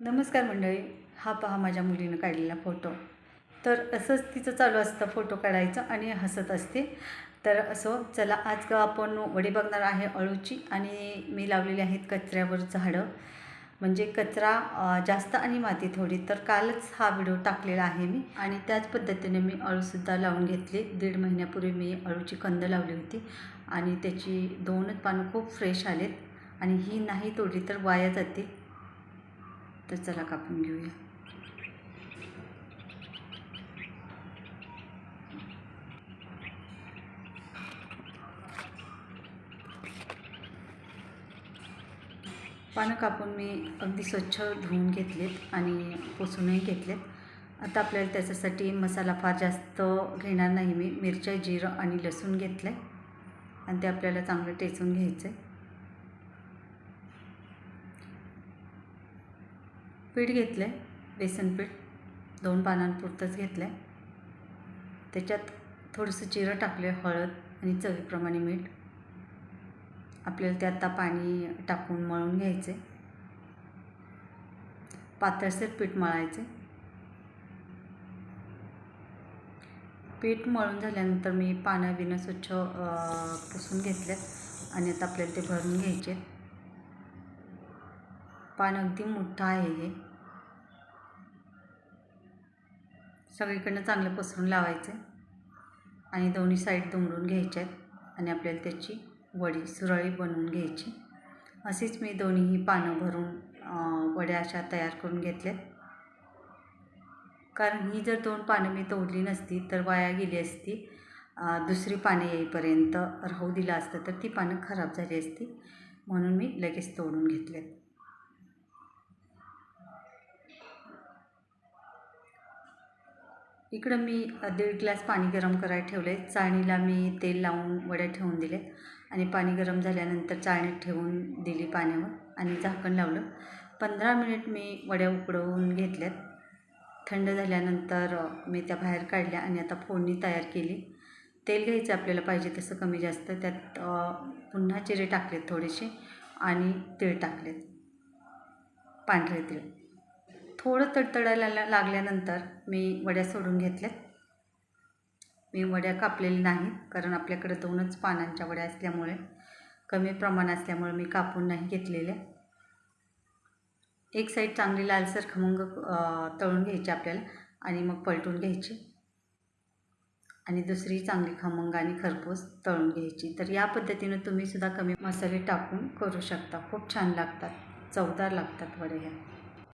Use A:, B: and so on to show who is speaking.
A: नमस्कार मंडळी. हा पहा माझ्या मुलीनं काढलेला फोटो. तर असंच तिचं चालू असतं फोटो काढायचं आणि हसत असते. तर असो चला आज का आपण वडी बघणार आहे अळूची आणि मी लावलेली आहेत कचऱ्यावर झाडं. म्हणजे कचरा जास्त आणि माती थोडी. तर कालच हा व्हिडिओ टाकलेला आहे मी. आणि त्याच पद्धतीने मी अळूसुद्धा लावून घेतली. दीड महिन्यापूर्वी मी अळूची कंद लावली होती. आणि त्याची दोनच पानं खूप फ्रेश आलेत. आणि ही नाही तोडली तर वाया जातील तर चला कापून घेऊया. पानं कापून मी अगदी स्वच्छ धुवून घेतलेत आणि पुसूनही घेतलेत. आता आपल्याला त्याच्यासाठी मसाला फार जास्त घेणार नाही मी. मिरच्या जिरं आणि लसूण घेतलं आहे आणि ते आपल्याला चांगलं टेचून घ्यायचं आहे पीठ घेतलं आहे बेसन पीठ. दोन पानांपुरतंच घेतलं आहे त्याच्यात थोडंसं जिरं टाकलं आहे हळद आणि चवीप्रमाणे मीठ. आपल्याला ते आता पाणी टाकून मळून घ्यायचे पातळसर पीठ मळायचे पीठ मळून झाल्यानंतर मी पानं बिनं स्वच्छ पुसून घेतल्यात. आणि आता आपल्याला ते भरून घ्यायचे पान अगदी मोठं आहे हे. सगळीकडनं चांगलं पसरून लावायचं. आणि दोन्ही साईड दुमडून घ्यायचे आहेत. आणि आपल्याला त्याची वडी सुरळी बनवून घ्यायची. अशीच मी दोन्हीही पानं भरून वड्या अशा तयार करून घेतल्यात. कारण ही जर दोन पानं मी तोडली नसती तर वाया गेली असती. दुसरी पाने येईपर्यंत राहू दिलं असतं तर ती पानं खराब झाली असती. म्हणून मी लगेच तोडून घेतल्यात. इकडं मी दीड ग्लास पाणी गरम करायला ठेवले चाळणीला मी तेल लावून वड्या ठेवून दिले आणि पाणी गरम झाल्यानंतर चाळणीत ठेवून दिली पाण्यावर आणि झाकण लावलं. पंधरा मिनिट मी वड्या उकडवून घेतल्यात. थंड झाल्यानंतर मी त्या बाहेर काढल्या आणि आता फोडणी तयार केली. तेल घ्यायचं आपल्याला पाहिजे तसं कमी जास्त. त्यात पुन्हा जिरे टाकलेत थोडेसे आणि तीळ टाकलेत. पांढरे तीळ. थोडं तडतडायला ला- लागल्यानंतर मी वड्या सोडून घेतल्यात. मी वड्या कापलेल्या नाहीत कारण आपल्याकडे दोनच पानांच्या वड्या असल्यामुळे कमी प्रमाण असल्यामुळे मी कापून नाही घेतलेल्या. एक साईड चांगली लालसर खमंग तळून घ्यायची आपल्याला आणि मग पलटून घ्यायची. आणि दुसरी चांगली खमंग आणि खरपूस तळून घ्यायची. तर या पद्धतीनं तुम्हीसुद्धा कमी मसाले टाकून करू शकता. खूप छान लागतात. चवदार लागतात वडे ह्या.